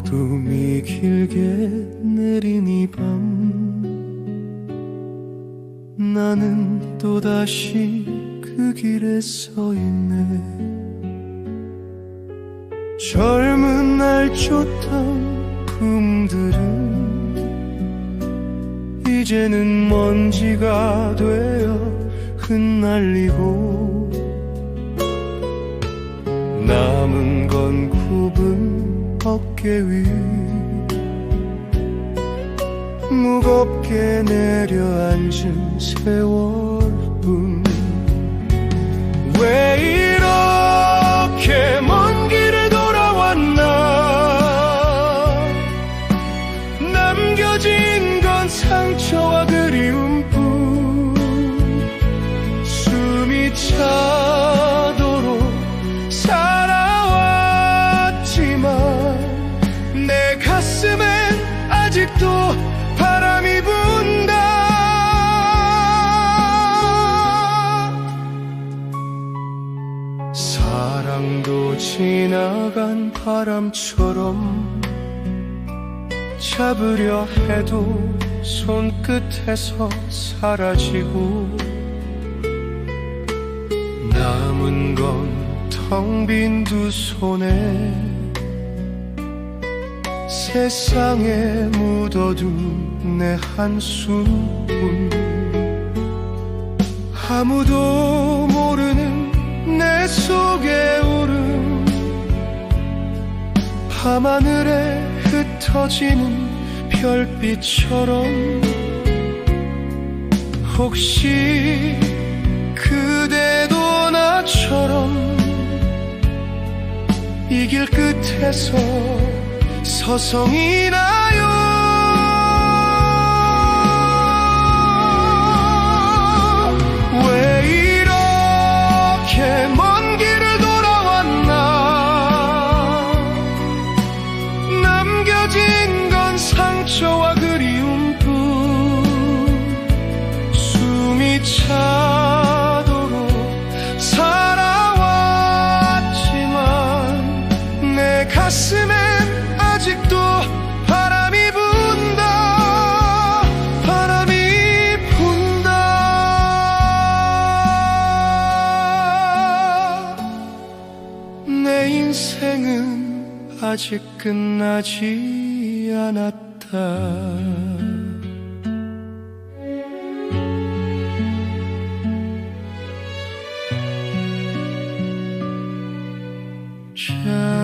어둠이 길게 내린 이 밤. 나는 또다시 그 길에 서 있네. 젊은 날 쫓던 꿈들은 이제는 먼지가 되어 흩날리고 어깨 위 무겁게 내려앉은 세월뿐. 왜 이렇게 먼 길을 돌아왔나? 남겨진 건 상처와 가슴엔 아직도 바람이 분다. 사랑도 지나간 바람처럼 잡으려 해도 손끝에서 사라지고 남은 건 텅 빈 두 손에 세상에 묻어둔 내 한숨뿐 아무도 모르는 내 속에 울음. 밤하늘에 흩어지는 별빛처럼 혹시 그대도 나처럼 이길 끝에서 서성이 나요. 왜 이렇게 먼 길을 돌아왔나? 남겨진 건 상처와 그리움뿐. 숨이 차도록 살아왔지만 내 가슴엔 내 인생은 아직 끝나지 않았다. 자